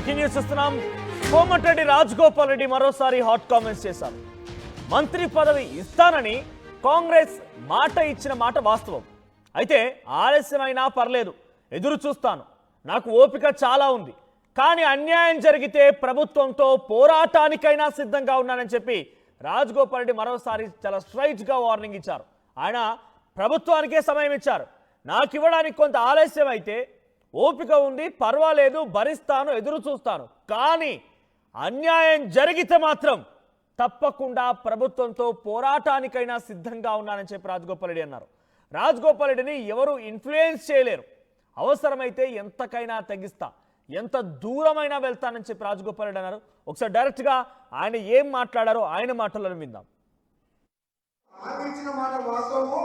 Breaking news చూస్తున్నాం కోమటిరెడ్డి రాజగోపాల్ రెడ్డి మరోసారి hot comments చేశారు. మంత్రి పదవి ఇస్తానని కాంగ్రెస్ మాట ఇచ్చిన మాట వాస్తవం. అయితే ఆలస్యమైనా పర్లేదు ఎదురు చూస్తాను. నాకు ఓపిక చాలా ఉంది. కానీ అన్యాయం జరిగితే ప్రభుత్వంతో పోరాటానికైనా సిద్ధంగా ఉన్నానని చెప్పి రాజగోపాల్ రెడ్డి మరోసారి చాలా స్ట్రైట్గా వార్నింగ్ ఇచ్చారు. ఆయన ప్రభుత్వానికే సమయం ఇచ్చారు. నాకు ఇవ్వడానికి కొంత ఆలస్యం అయితే ఓపిక ఉంది పర్వాలేదు భరిస్తాను ఎదురు చూస్తాను. కానీ అన్యాయం జరిగితే మాత్రం తప్పకుండా ప్రభుత్వంతో పోరాటానికైనా సిద్ధంగా ఉన్నానని చెప్పి రాజగోపాల్రెడ్డి అన్నారు. రాజగోపాల్రెడ్డిని ఎవరు ఇన్ఫ్లుయెన్స్ చేయలేరు. అవసరమైతే ఎంతకైనా తగ్గిస్తా ఎంత దూరమైనా వెళ్తానని చెప్పి రాజగోపాల్రెడ్డి అన్నారు. ఒకసారి డైరెక్ట్గా ఆయన ఏం మాట్లాడారో ఆయన మాటలను విందాం. మాట వాస్తవము.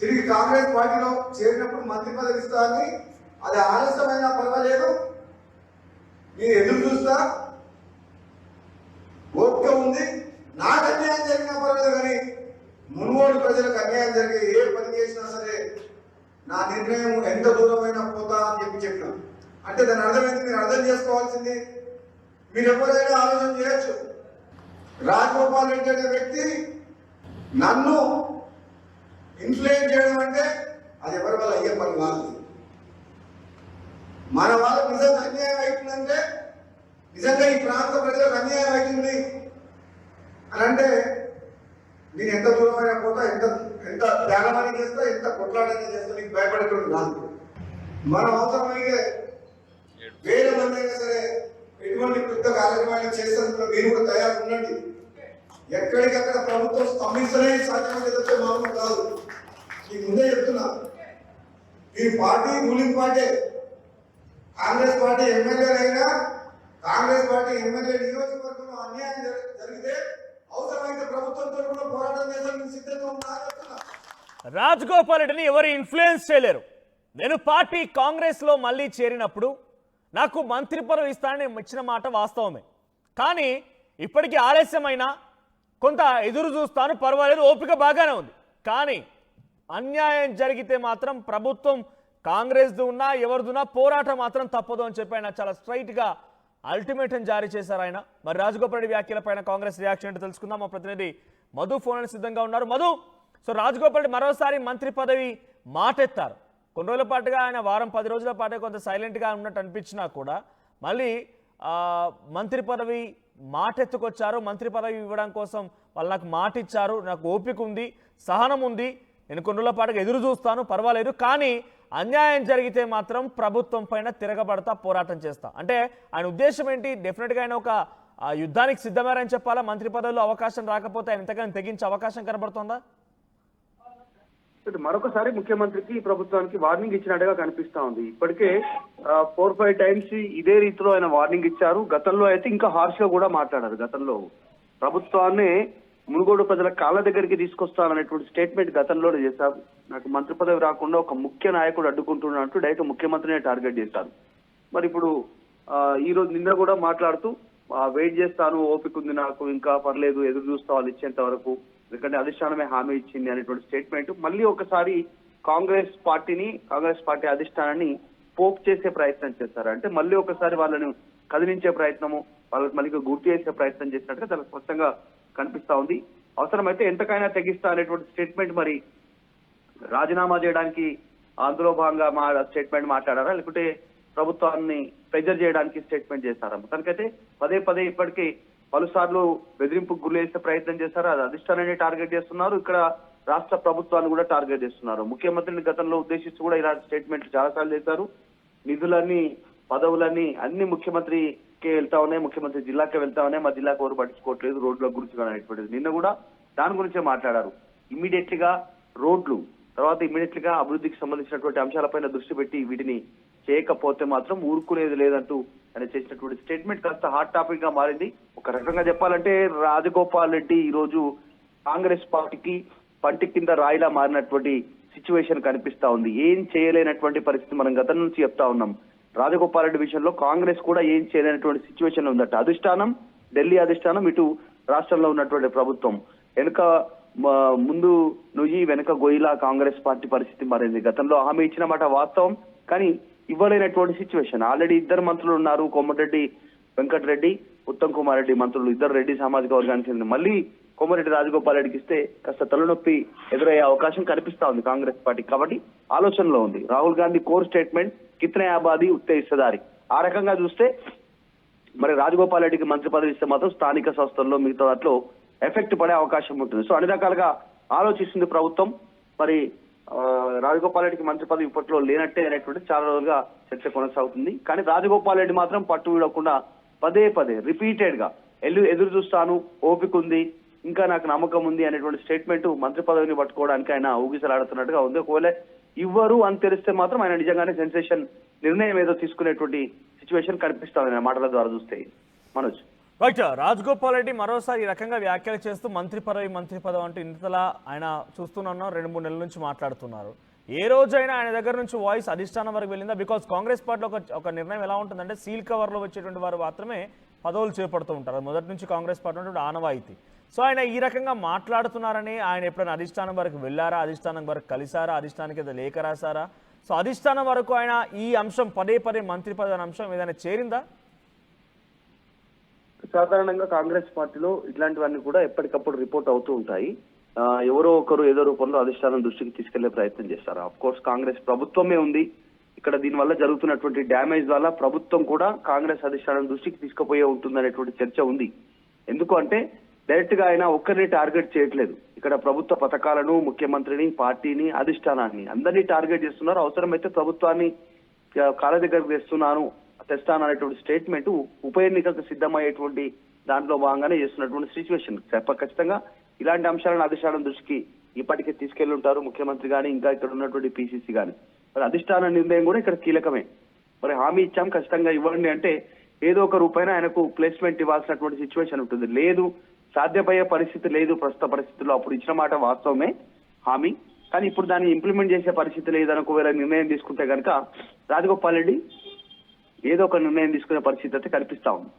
తిరిగి కాంగ్రెస్ పార్టీలో చేరినప్పుడు మంత్రి పదవి ఇస్తా అది ఆలస్యమైనా పర్వాలేదు. నేను ఎదురు చూస్తా. ఓపిక ఉంది. నాకు అన్యాయం జరిగినా పర్వాలేదు కానీ మునుగోడు ప్రజలకు అన్యాయం జరిగే ఏ పని చేసినా సరే నా నిర్ణయం ఎంత దూరమైనా పోతా అని చెప్పి చెప్పిన. అంటే దాని అర్థం ఏంటి? మీరు అర్థం చేసుకోవాల్సింది మీరు ఎవరైనా ఆలోచన చేయొచ్చు. రాజగోపాల్ రెడ్డి అనే వ్యక్తి నన్ను ఇన్ఫ్లుయెన్స్ చేయడం అంటే అది ఎవరి వల్ల అయ్యే పని కాదు. మన వాళ్ళకు నిజంగా అన్యాయం అవుతుందంటే నిజంగా ఈ ప్రాంత ప్రజలకు అన్యాయం అవుతుంది అని అంటే నేను ఎంత దూరమైనా పోతా ఎంత ఎంత త్యాగమని చేస్తా ఎంత కొట్లాడని చేస్తా నీకు భయపడేటువంటి కాదు. మనం అవసరమైతే వేరే మంది అయినా సరే ఎటువంటి పెద్ద కార్యక్రమాలు చేసేందుకు మీరు కూడా తయారు ఉండండి. ఎక్కడికక్కడ ప్రభుత్వం స్తంభించలే సాధ్యమైతే తప్పితే మామూలు కాదు. మీకు ముందే చెప్తున్నా. ఈ party ruling party Congress party ఎమ్మెల్యేలైనా Congress party MLA నియోజకవర్గంలో అన్యాయం జరిగితే అవసరమైతే ప్రభుత్వంతో కూడా పోరాటం చేసేందుకు సిద్ధంగా ఉన్నా రాజగోపాల్ రెడ్డిని ఎవరు ఇన్ఫ్లుయెన్స్ చేయలేరు. నేను పార్టీ కాంగ్రెస్లో మళ్ళీ చేరినప్పుడు నాకు మంత్రి పదవి ఇస్తానని ఇచ్చిన మాట వాస్తవమే. కానీ ఇప్పటికీ ఆలస్యమైనా కొంత ఎదురు చూస్తాను పర్వాలేదు ఓపిక బాగానే ఉంది. కానీ అన్యాయం జరిగితే మాత్రం ప్రభుత్వం కాంగ్రెస్ది ఉన్నా ఎవరిదున్నా పోరాటం మాత్రం తప్పదు అని చెప్పి ఆయన చాలా స్ట్రైట్గా అల్టిమేటం జారీ చేశారు ఆయన. మరి రాజగోపాల్ రెడ్డి వ్యాఖ్యలపైన కాంగ్రెస్ రియాక్షన్ ఏంటో తెలుసుకుందాం. మా ప్రతినిధి మధు ఫోన్ సిద్ధంగా ఉన్నారు. మధు సో రాజగోపాల్ రెడ్డి మరోసారి మంత్రి పదవి మాటెత్తారు. కొన్ని రోజుల పాటుగా ఆయన వారం పది రోజుల పాటు కొంత సైలెంట్గా ఉన్నట్టు అనిపించినా కూడా మళ్ళీ మంత్రి పదవి మాటెత్తుకొచ్చారు. మంత్రి పదవి ఇవ్వడం కోసం వాళ్ళు నాకు మాట ఇచ్చారు నాకు ఓపిక ఉంది సహనం ఉంది. నేను కొన్ని రోజుల పాటుగా ఎదురు చూస్తాను పర్వాలేదు. కానీ అన్యాయం జరిగితే మాత్రం ప్రభుత్వం పైన తిరగబడతా పోరాటం చేస్తా. అంటే ఆయన ఉద్దేశం ఏంటి? డెఫినెట్గా ఆయన ఒక యుద్ధానికి సిద్ధమారని చెప్పాలా? మంత్రి పదవిలో అవకాశం రాకపోతే ఆయన ఇంతకన్నా తెగించే అవకాశం కనబడుతుందా? మరొకసారి ముఖ్యమంత్రికి ప్రభుత్వానికి వార్నింగ్ ఇచ్చినట్టుగా కనిపిస్తా ఉంది. ఇప్పటికే ఫోర్ ఫైవ్ టైమ్స్ ఇదే రీతిలో ఆయన వార్నింగ్ ఇచ్చారు. గతంలో అయితే ఇంకా హార్ష్గా కూడా మాట్లాడారు. గతంలో ప్రభుత్వాన్ని మునుగోడు ప్రజల కాళ్ళ దగ్గరికి తీసుకొస్తాననేటువంటి స్టేట్మెంట్ గతంలో చేశారు. నాకు మంత్రి పదవి రాకుండా ఒక ముఖ్య నాయకుడు అడ్డుకుంటున్నట్టు డైరెక్ట్ ముఖ్యమంత్రినే టార్గెట్ చేశారు. మరి ఇప్పుడు ఈ రోజు నిన్న కూడా మాట్లాడుతూ వెయిట్ చేస్తాను ఓపిక ఉంది నాకు ఇంకా పర్లేదు ఎదురు చూస్తా వాళ్ళు ఇచ్చేంత వరకు ఎందుకంటే అధిష్టానమే హామీ ఇచ్చింది అనేటువంటి స్టేట్మెంట్ మళ్ళీ ఒకసారి కాంగ్రెస్ పార్టీని కాంగ్రెస్ పార్టీ అధిష్టానాన్ని పోప్ చేసే ప్రయత్నం చేస్తారు అంటే మళ్ళీ ఒకసారి వాళ్ళని కదిలించే ప్రయత్నము వాళ్ళకి మళ్ళీ గుర్తు చేసే ప్రయత్నం చేసినట్టుగా చాలా స్పష్టంగా కనిపిస్తా ఉంది. అవసరమైతే ఎంతకైనా తెగిస్తా అనేటువంటి స్టేట్మెంట్ మరి రాజీనామా చేయడానికి అందులో భాగంగా మా స్టేట్మెంట్ మాట్లాడారా? లేకుంటే ప్రభుత్వాన్ని ప్రెజర్ చేయడానికి స్టేట్మెంట్ చేస్తారా? మొత్తానికైతే పదే పదే ఇప్పటికీ పలుసార్లు బెదిరింపుకు గురి చేసే ప్రయత్నం చేశారు. అది అధిష్టానాన్ని టార్గెట్ చేస్తున్నారు. ఇక్కడ రాష్ట్ర ప్రభుత్వాన్ని కూడా టార్గెట్ చేస్తున్నారు. ముఖ్యమంత్రిని గతంలో ఉద్దేశిస్తూ కూడా ఇలాంటి స్టేట్మెంట్లు చాలాసార్లు చేశారు. నిధులన్నీ పదవులన్నీ అన్ని ముఖ్యమంత్రి ముఖ్యమంత్రికి వెళ్తా ఉన్నాయి ముఖ్యమంత్రి జిల్లాకే వెళ్తా ఉన్నాయి మా జిల్లాకు ఎవరు పట్టించుకోవట్లేదు రోడ్ల గురించి కానీ అనేటువంటిది. నిన్న కూడా దాని గురించే మాట్లాడారు. ఇమ్మీడియట్గా రోడ్లు తర్వాత ఇమ్మీడియట్గా అభివృద్ధికి సంబంధించినటువంటి అంశాలపైన దృష్టి పెట్టి వీటిని చేయకపోతే మాత్రం ఊరుకునేది లేదంటూ ఆయన చేసినటువంటి స్టేట్మెంట్ కాస్త హాట్ టాపిక్గా మారింది. ఒక రకంగా చెప్పాలంటే రాజగోపాల్ రెడ్డి ఈ రోజు కాంగ్రెస్ పార్టీకి పంటి కింద రాయిలా మారినటువంటి సిచ్యువేషన్ కనిపిస్తా ఉంది. ఏం చేయలేనటువంటి పరిస్థితి మనం గతం నుంచి చెప్తా ఉన్నాం. రాజగోపాల్ రెడ్డి విషయంలో కాంగ్రెస్ కూడా ఏం చేయలేనటువంటి సిచ్యువేషన్ ఉందట. అధిష్టానం ఢిల్లీ అధిష్టానం ఇటు రాష్ట్రంలో ఉన్నటువంటి ప్రభుత్వం. వెనుక ముందు నుయ్యి వెనుక గొయ్యిలా కాంగ్రెస్ పార్టీ పరిస్థితి మారింది. గతంలో హామీ ఇచ్చిన మాట వాస్తవం కానీ ఇవ్వలేనటువంటి సిచ్యువేషన్ ఆల్రెడీ ఇద్దరు మంత్రులు ఉన్నారు కోమటిరెడ్డి వెంకటరెడ్డి ఉత్తమ్ కుమార్ రెడ్డి మంత్రులు. ఇద్దరు రెడ్డి సామాజిక వర్గానికి చెందిన మళ్ళీ కోమరెడ్డి రాజగోపాల్ రెడ్డికి ఇస్తే కాస్త తలనొప్పి ఎదురయ్యే అవకాశం కనిపిస్తా ఉంది కాంగ్రెస్ పార్టీ. కాబట్టి ఆలోచనలో ఉంది. రాహుల్ గాంధీ కోర్ స్టేట్మెంట్ కిత్నే ఆబాది ఉత్తే ఇస్తదారి ఆ రకంగా చూస్తే మరి రాజగోపాల్ రెడ్డికి మంత్రి పదవి ఇస్తే మాత్రం స్థానిక సంస్థల్లో మిగతా వాటిలో ఎఫెక్ట్ పడే అవకాశం ఉంటుంది. సో అన్ని రకాలుగా ఆలోచిస్తుంది ప్రభుత్వం. మరి రాజగోపాల్ రెడ్డికి మంత్రి పదవి ఇప్పట్లో లేనట్టే అనేటువంటి చాలా రోజులుగా చర్చ కొనసాగుతుంది. కానీ రాజగోపాల్ రెడ్డి మాత్రం పట్టు విడకుండా పదే పదే రిపీటెడ్గా ఎల్లు ఎదురు చూస్తాను ఓపిక ఉంది ఇంకా నాకు నమ్మకం ఉంది అనేటువంటి స్టేట్మెంట్ మంత్రి పదవిని పట్టుకోవడానికి ఆయన ఊగిసలాడుతున్నట్టుగా ఉంది. ఒకవేళ ఇవ్వరు అని తెలిస్తే మాత్రం ఆయన నిజంగానే సెన్సేషన్ నిర్ణయం ఏదో తీసుకునేటువంటి సిచ్యువేషన్ కనిపిస్తుంది ఆయన మాటల ద్వారా చూస్తే. మనోజ్. రైట్ రాజగోపాల్ రెడ్డి మరోసారి ఈ రకంగా వ్యాఖ్యలు చేస్తూ మంత్రి పదవి మంత్రి పదవి అంటూ ఇంతలా ఆయన చూస్తున్నాం రెండు మూడు నెలల నుంచి మాట్లాడుతున్నారు. ఏ రోజైనా ఆయన దగ్గర నుంచి వాయిస్ అధిష్టానం వరకు వెళ్ళిందా? బికాస్ కాంగ్రెస్ పార్టీలో ఒక ఒక నిర్ణయం ఎలా ఉంటుందంటే సీల్ కవర్లో వచ్చేటువంటి వారు మాత్రమే పదవులు చేపడుతూ ఉంటారు. మొదటి నుంచి కాంగ్రెస్ పార్టీ ఉన్నటువంటి ఆనవాయితీ. సో ఆయన ఈ రకంగా మాట్లాడుతున్నారని ఆయన ఎప్పుడైనా అధిష్టానం వరకు వెళ్ళారా? అధిష్టానం వరకు కలిసారా? అధిష్టానికి ఏదో లేఖ రాసారా సో అధిష్టానం వరకు ఆయన ఈ అంశం పదే పదే మంత్రి పదవి అంశం ఏదైనా చేరిందా? సాధారణంగా కాంగ్రెస్ పార్టీలో ఇట్లాంటివన్నీ కూడా ఎప్పటికప్పుడు రిపోర్ట్ అవుతూ ఉంటాయి. ఎవరో ఒకరు ఏదో రూపంలో అధిష్టానం దృష్టికి తీసుకెళ్ళే ప్రయత్నం చేస్తారు? అఫ్ కోర్స్ కాంగ్రెస్ ప్రభుత్వమే ఉంది. ఇక్కడ దీనివల్ల జరుగుతున్నటువంటి డ్యామేజ్ వల్ల ప్రభుత్వం కూడా కాంగ్రెస్ అధిష్టానం దృష్టికి తీసుకుపోయే ఉంటుందనేటువంటి చర్చ ఉంది. ఎందుకు అంటే డైరెక్ట్గా ఆయన ఒక్కరిని టార్గెట్ చేయట్లేదు. ఇక్కడ ప్రభుత్వ పథకాలను ముఖ్యమంత్రిని పార్టీని అధిష్టానాన్ని అందరినీ టార్గెట్ చేస్తున్నారు. అవసరమైతే ప్రభుత్వాన్ని కాళ్ళ దగ్గరకు తెస్తున్నాను తెస్తాను అనేటువంటి స్టేట్మెంట్ ఉప ఎన్నికలకు సిద్ధమయ్యేటువంటి దాంట్లో భాగంగానే చేస్తున్నటువంటి సిచ్యువేషన్. చెప్ప ఖచ్చితంగా ఇలాంటి అంశాలను అధిష్టానం దృష్టికి ఇప్పటికే తీసుకెళ్ళుంటారు ముఖ్యమంత్రి గాని ఇంకా ఇక్కడ ఉన్నటువంటి పిసిసి గాని. మరి అధిష్టాన నిర్ణయం కూడా ఇక్కడ కీలకమే. మరి హామీ ఇచ్చాం ఖచ్చితంగా ఇవ్వండి అంటే ఏదో ఒక రూపాయన ఆయనకు ప్లేస్మెంట్ ఇవ్వాల్సినటువంటి సిచ్యువేషన్ ఉంటుంది. లేదు సాధ్యమయ్యే పరిస్థితి లేదు ప్రస్తుత పరిస్థితుల్లో అప్పుడు ఇచ్చిన మాట వాస్తవమే హామీ. కానీ ఇప్పుడు దాన్ని ఇంప్లిమెంట్ చేసే పరిస్థితి లేదని ఒకవేళ నిర్ణయం తీసుకుంటే కనుక రాజగోపాల్ రెడ్డి ఏదో ఒక నిర్ణయం తీసుకునే పరిస్థితి అయితే కనిపిస్తా ఉంది.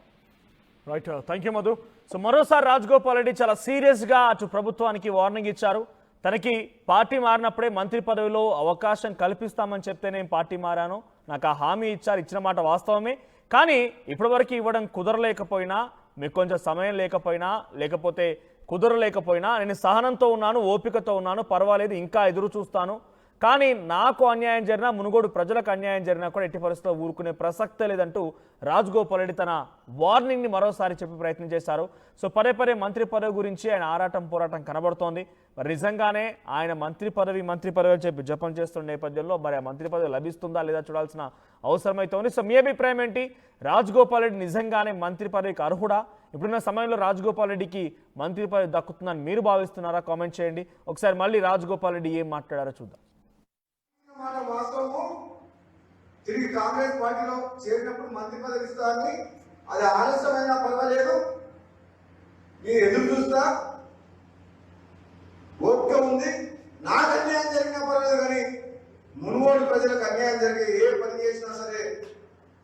Right thank you Madhu so మరోసారి రాజగోపాల్ రెడ్డి చాలా సీరియస్గా అటు ప్రభుత్వానికి వార్నింగ్ ఇచ్చారు. తనకి పార్టీ మారినప్పుడే మంత్రి పదవిలో అవకాశం కల్పిస్తామని చెప్తే నేను పార్టీ మారాను. నాకు ఆ హామీ ఇచ్చారు ఇచ్చిన మాట వాస్తవమే. కానీ ఇప్పటివరకు ఇవ్వడం కుదరలేకపోయినా మీకు కొంచెం సమయం లేకపోయినా లేకపోతే కుదరలేకపోయినా నేను సహనంతో ఉన్నాను ఓపికతో ఉన్నాను పర్వాలేదు ఇంకా ఎదురు చూస్తాను. కానీ నాకు అన్యాయం జరిగినా మునుగోడు ప్రజలకు అన్యాయం జరిగినా కూడా ఎట్టి పరిస్థితుల్లో ఊరుకునే ప్రసక్తే లేదంటూ రాజగోపాల్ రెడ్డి తన వార్నింగ్ని మరోసారి చెప్పే ప్రయత్నం చేశారు. సో పదే పదే మంత్రి పదవి గురించి ఆయన ఆరాటం పోరాటం కనబడుతోంది. మరి నిజంగానే ఆయన మంత్రి పదవి మంత్రి పదవి అని చెప్పి జపం చేస్తున్న నేపథ్యంలో మరి ఆ మంత్రి పదవి లభిస్తుందా లేదా చూడాల్సిన అవసరమైతే ఉంది సో మీ అభిప్రాయం ఏంటి? రాజగోపాల్ రెడ్డి నిజంగానే మంత్రి పదవికి అర్హుడా? ఇప్పుడున్న సమయంలో రాజగోపాల్ రెడ్డికి మంత్రి పదవి దక్కుతుందని మీరు భావిస్తున్నారా? కామెంట్ చేయండి. ఒకసారి మళ్ళీ రాజగోపాల్ రెడ్డి ఏం మాట్లాడారో చూద్దాం. మాట వాస్తవము. తిరిగి కాంగ్రెస్ పార్టీలో చేరినప్పుడు మంత్రి పదవి ఇస్తారని అది ఆలస్యమైనా పర్వాలేదు. మీరు ఎదురు చూస్తా. ఓపిక ఉంది. నాకు అన్యాయం జరిగినా పర్వాలేదు కానీ మునుగోడు ప్రజలకు అన్యాయం జరిగే ఏ పని చేసినా సరే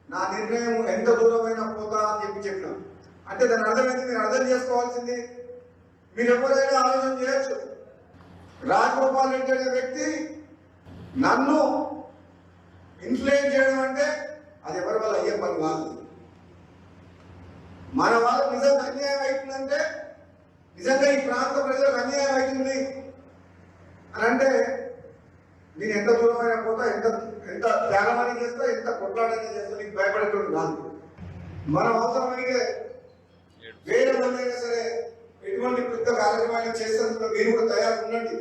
నా నిర్ణయం ఎంత దూరమైనా పోతా అని చెప్పి చెప్పిన. అంటే దాని అర్థమైంది మీరు అర్థం చేసుకోవాల్సింది మీరు ఎవరైనా ఆలోచన చేయొచ్చు. రాజగోపాల్ రెడ్డి అనే వ్యక్తి నన్ను ఇన్ఫ్లుయెన్స్ చేయడం అంటే అది ఎవరి వల్ల అయ్యే పని కాదు. మన వాళ్ళకి నిజంగా అన్యాయం అవుతుందంటే నిజంగా ఈ ప్రాంత ప్రజలకు అన్యాయం అవుతుంది అని అంటే నేను ఎంత దూరమైనా పోతా ఎంత ఎంత త్యాగమని చేస్తా ఎంత కొట్లాడని చేస్తా నీకు భయపడేటువంటి కాదు. మనం అవసరమైతే వేరే వాళ్ళైనా సరే ఎటువంటి పెద్ద కార్యక్రమాలు చేసేందుకు మీరు కూడా తయారు ఉండండి.